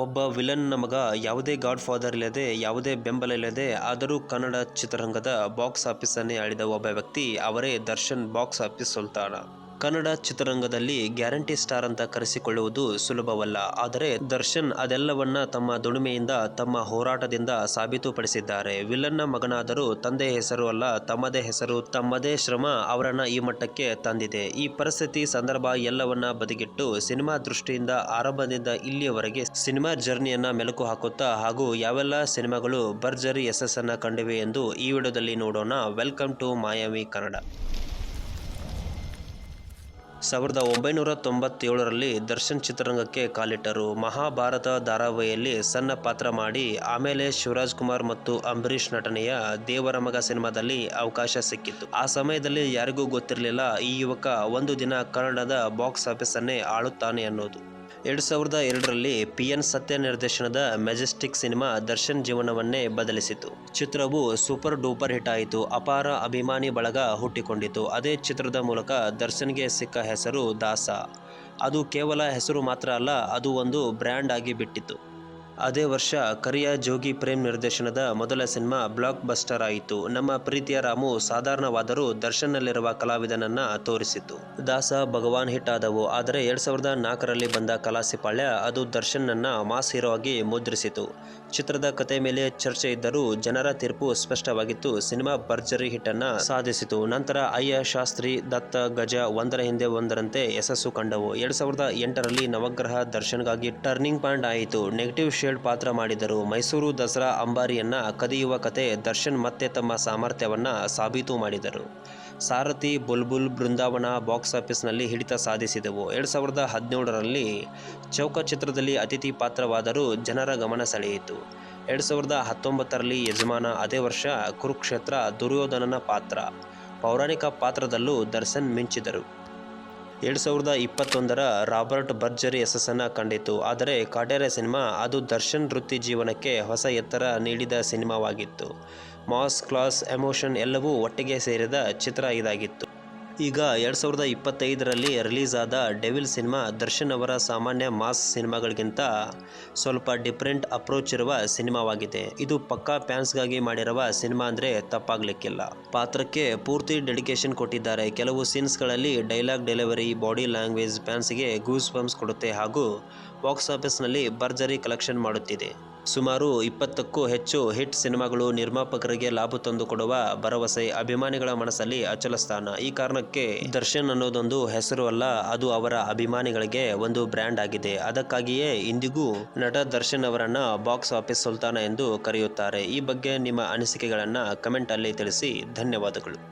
ಒಬ್ಬ ವಿಲನ್ನ ಮಗ ಯಾವುದೇ ಗಾಡ್ ಫಾದರ್ ಇಲ್ಲದೆ ಯಾವುದೇ ಬೆಂಬಲ ಇಲ್ಲದೆ ಆದರೂ ಕನ್ನಡ ಚಿತ್ರರಂಗದ ಬಾಕ್ಸ್ ಆಫೀಸನ್ನೇ ಆಳಿದ ಒಬ್ಬ ವ್ಯಕ್ತಿ ಅವರೇ ದರ್ಶನ್ ಬಾಕ್ಸ್ ಆಫೀಸ್ ಸುಲ್ತಾನ. ಕನ್ನಡ ಚಿತ್ರರಂಗದಲ್ಲಿ ಗ್ಯಾರಂಟಿ ಸ್ಟಾರ್ ಅಂತ ಕರೆಸಿಕೊಳ್ಳುವುದು ಸುಲಭವಲ್ಲ. ಆದರೆ ದರ್ಶನ್ ಅದೆಲ್ಲವನ್ನ ತಮ್ಮ ದುಡಿಮೆಯಿಂದ, ತಮ್ಮ ಹೋರಾಟದಿಂದ ಸಾಬೀತುಪಡಿಸಿದ್ದಾರೆ. ವಿಲನ್ನ ಮಗನಾದರೂ ತಂದೆ ಹೆಸರು ಅಲ್ಲ, ತಮ್ಮದೇ ಹೆಸರು, ತಮ್ಮದೇ ಶ್ರಮ ಅವರನ್ನ ಈ ಮಟ್ಟಕ್ಕೆ ತಂದಿದೆ. ಈ ಪರಿಸ್ಥಿತಿ ಸಂದರ್ಭ ಎಲ್ಲವನ್ನ ಬದಿಗಿಟ್ಟು ಸಿನಿಮಾ ದೃಷ್ಟಿಯಿಂದ ಆರಂಭದಿಂದ ಇಲ್ಲಿಯವರೆಗೆ ಸಿನಿಮಾ ಜರ್ನಿಯನ್ನ ಮೆಲುಕು ಹಾಕುತ್ತಾ ಹಾಗೂ ಯಾವೆಲ್ಲ ಸಿನಿಮಾಗಳು ಭರ್ಜರಿ ಯಶಸ್ಸನ್ನ ಕಂಡಿವೆ ಎಂದು ಈ ವಿಡಿಯೋದಲ್ಲಿ ನೋಡೋಣ. Welcome to Mayavi Kannada. ಸಾವಿರದ ಒಂಬೈನೂರ ತೊಂಬತ್ತೇಳರಲ್ಲಿ ದರ್ಶನ್ ಚಿತ್ರರಂಗಕ್ಕೆ ಕಾಲಿಟ್ಟರು. ಮಹಾಭಾರತ ಧಾರಾವಾಹಿಯಲ್ಲಿ ಸಣ್ಣ ಪಾತ್ರ ಮಾಡಿ, ಆಮೇಲೆ ಶಿವರಾಜ್ ಕುಮಾರ್ ಮತ್ತು ಅಂಬರೀಷ್ ನಟನೆಯ ದೇವರ ಮಗ ಸಿನಿಮಾದಲ್ಲಿ ಅವಕಾಶ ಸಿಕ್ಕಿತ್ತು. ಆ ಸಮಯದಲ್ಲಿ ಯಾರಿಗೂ ಗೊತ್ತಿರಲಿಲ್ಲ, ಈ ಯುವಕ ಒಂದು ದಿನ ಕನ್ನಡದ ಬಾಕ್ಸ್ ಆಫೀಸನ್ನೇ ಆಳುತ್ತಾನೆ ಅನ್ನೋದು. ಎರಡು ಸಾವಿರದ ಎರಡರಲ್ಲಿ ಪಿ ಎನ್ ಸತ್ಯ ನಿರ್ದೇಶನದ ಮೆಜೆಸ್ಟಿಕ್ ಸಿನಿಮಾ ದರ್ಶನ್ ಜೀವನವನ್ನೇ ಬದಲಿಸಿತು. ಚಿತ್ರವು ಸೂಪರ್ ಡೂಪರ್ ಹಿಟ್ ಆಯಿತು. ಅಪಾರ ಅಭಿಮಾನಿ ಬಳಗ ಹುಟ್ಟಿಕೊಂಡಿತು. ಅದೇ ಚಿತ್ರದ ಮೂಲಕ ದರ್ಶನ್ಗೆ ಸಿಕ್ಕ ಹೆಸರು ದಾಸ. ಅದು ಕೇವಲ ಹೆಸರು ಮಾತ್ರ ಅಲ್ಲ, ಅದು ಒಂದು ಬ್ರ್ಯಾಂಡ್ ಆಗಿ ಬಿಟ್ಟಿತು ಅದೇ ವರ್ಷ ಕರಿಯ ಜೋಗಿ ಪ್ರೇಮ್ ನಿರ್ದೇಶನದ ಮೊದಲ ಸಿನಿಮಾ ಬ್ಲಾಕ್ ಬಸ್ಟರ್ ಆಯಿತು. ನಮ್ಮ ಪ್ರೀತಿಯ ರಾಮು ಸಾಧಾರಣವಾದರೂ ದರ್ಶನ್ನಲ್ಲಿರುವ ಕಲಾವಿದನನ್ನ ತೋರಿಸಿತು ದಾಸ, ಭಗವಾನ್ ಹಿಟ್ ಆದವು. ಆದರೆ ಎರಡ್ ಸಾವಿರದ ನಾಲ್ಕರಲ್ಲಿ ಬಂದ ಕಲಾಸಿಪಾಳ್ಯ ಅದು ದರ್ಶನ್ನನ್ನ ಮಾಸ್ ಹೀರೋ ಆಗಿ ಮುದ್ರಿಸಿತು. ಚಿತ್ರದ ಕತೆ ಮೇಲೆ ಚರ್ಚೆ ಇದ್ದರೂ ಜನರ ತೀರ್ಪು ಸ್ಪಷ್ಟವಾಗಿತ್ತು. ಸಿನಿಮಾ ಭರ್ಜರಿ ಹಿಟ್ ಅನ್ನ ಸಾಧಿಸಿತು. ನಂತರ ಅಯ್ಯ, ಶಾಸ್ತ್ರಿ, ದತ್ತ, ಗಜ ಒಂದರ ಹಿಂದೆ ಒಂದರಂತೆ ಯಶಸ್ಸು ಕಂಡವು. ಎರಡ್ ಸಾವಿರದ ಎಂಟರಲ್ಲಿ ನವಗ್ರಹ ದರ್ಶನ್ಗಾಗಿ ಟರ್ನಿಂಗ್ ಪಾಯಿಂಟ್ ಆಯಿತು. ನೆಗೆಟಿವ್ ಶೇಡ್ ಪಾತ್ರ ಮಾಡಿದರು. ಮೈಸೂರು ದಸರಾ ಅಂಬಾರಿಯನ್ನ ಕದಿಯುವ ಕತೆ ದರ್ಶನ್ ಮತ್ತೆ ತಮ್ಮ ಸಾಮರ್ಥ್ಯವನ್ನು ಸಾಬೀತು ಮಾಡಿದರು. ಸಾರಥಿ, ಬುಲ್ಬುಲ್, ಬೃಂದಾವನ ಬಾಕ್ಸ್ ಆಫೀಸ್ನಲ್ಲಿ ಹಿಡಿತ ಸಾಧಿಸಿದವು. ಎರಡು ಸಾವಿರದ ಹದಿನೇಳರಲ್ಲಿ ಚೌಕ ಚಿತ್ರದಲ್ಲಿ ಅತಿಥಿ ಪಾತ್ರವಾದರೂ ಜನರ ಗಮನ ಸೆಳೆಯಿತು. ಎರಡು ಸಾವಿರದ ಹತ್ತೊಂಬತ್ತರಲ್ಲಿ ಯಜಮಾನ ಅದೇ ವರ್ಷ ಕುರುಕ್ಷೇತ್ರ ದುರ್ಯೋಧನನ ಪಾತ್ರ. ಪೌರಾಣಿಕ ಪಾತ್ರದಲ್ಲೂ ದರ್ಶನ್ ಮಿಂಚಿದರು. ಎರಡು ಸಾವಿರದ ಇಪ್ಪತ್ತೊಂದರ ರಾಬರ್ಟ್ ಭರ್ಜರಿ ಯಶಸ್ಸನ್ನು ಕಂಡಿತು ಆದರೆ ಕಾಟೇರ ಸಿನಿಮಾ ಅದು ದರ್ಶನ್ ವೃತ್ತಿ ಜೀವನಕ್ಕೆ ಹೊಸ ಎತ್ತರ ನೀಡಿದ ಸಿನಿಮಾವಾಗಿತ್ತು. ಮಾಸ್, ಕ್ಲಾಸ್, ಎಮೋಷನ್ ಎಲ್ಲವೂ ಒಟ್ಟಿಗೆ ಸೇರಿದ ಚಿತ್ರ ಇದಾಗಿತ್ತು. ಈಗ ಎರಡು ಸಾವಿರದ ಇಪ್ಪತ್ತೈದರಲ್ಲಿ ರಿಲೀಸ್ ಆದ ಡೆವಿಲ್ ಸಿನಿಮಾ ದರ್ಶನ್ ಅವರ ಸಾಮಾನ್ಯ ಮಾಸ್ ಸಿನಿಮಾಗಳಿಗಿಂತ ಸ್ವಲ್ಪ ಡಿಫ್ರೆಂಟ್ ಅಪ್ರೋಚ್ ಇರುವ ಸಿನಿಮಾವಾಗಿದೆ. ಇದು ಪಕ್ಕಾ ಫ್ಯಾನ್ಸ್ಗಾಗಿ ಮಾಡಿರುವ ಸಿನಿಮಾ ಅಂದರೆ ತಪ್ಪಾಗಲಿಕ್ಕಿಲ್ಲ. ಪಾತ್ರಕ್ಕೆ ಪೂರ್ತಿ ಡೆಡಿಕೇಶನ್ ಕೊಟ್ಟಿದ್ದಾರೆ. ಕೆಲವು ಸೀನ್ಸ್ಗಳಲ್ಲಿ ಡೈಲಾಗ್ ಡೆಲಿವರಿ, ಬಾಡಿ ಲ್ಯಾಂಗ್ವೇಜ್ ಫ್ಯಾನ್ಸ್ಗೆ ಗೂಸ್ ಬಂಪ್ಸ್ ಕೊಡುತ್ತೆ ಹಾಗೂ ಬಾಕ್ಸ್ ಆಫೀಸ್ನಲ್ಲಿ ಭರ್ಜರಿ ಕಲೆಕ್ಷನ್ ಮಾಡುತ್ತಿದೆ. ಸುಮಾರು ಇಪ್ಪತ್ತಕ್ಕೂ ಹೆಚ್ಚು ಹಿಟ್ ಸಿನಿಮಾಗಳು ನಿರ್ಮಾಪಕರಿಗೆ ಲಾಭ ತಂದುಕೊಡುವ ಭರವಸೆ ಅಭಿಮಾನಿಗಳ ಮನಸ್ಸಲ್ಲಿ ಅಚಲ ಸ್ಥಾನ. ಈ ಕಾರಣಕ್ಕೆ ದರ್ಶನ್ ಅನ್ನೋದೊಂದು ಹೆಸರು ಅಲ್ಲ, ಅದು ಅವರ ಅಭಿಮಾನಿಗಳಿಗೆ ಒಂದು ಬ್ರ್ಯಾಂಡ್ ಆಗಿದೆ. ಅದಕ್ಕಾಗಿಯೇ ಇಂದಿಗೂ ನಟ ದರ್ಶನ್ ಅವರನ್ನ ಬಾಕ್ಸ್ ಆಫೀಸ್ ಸುಲ್ತಾನ ಎಂದು ಕರೆಯುತ್ತಾರೆ. ಈ ಬಗ್ಗೆ ನಿಮ್ಮ ಅನಿಸಿಕೆಗಳನ್ನ ಕಮೆಂಟ್ ಅಲ್ಲಿ ತಿಳಿಸಿ. ಧನ್ಯವಾದಗಳು.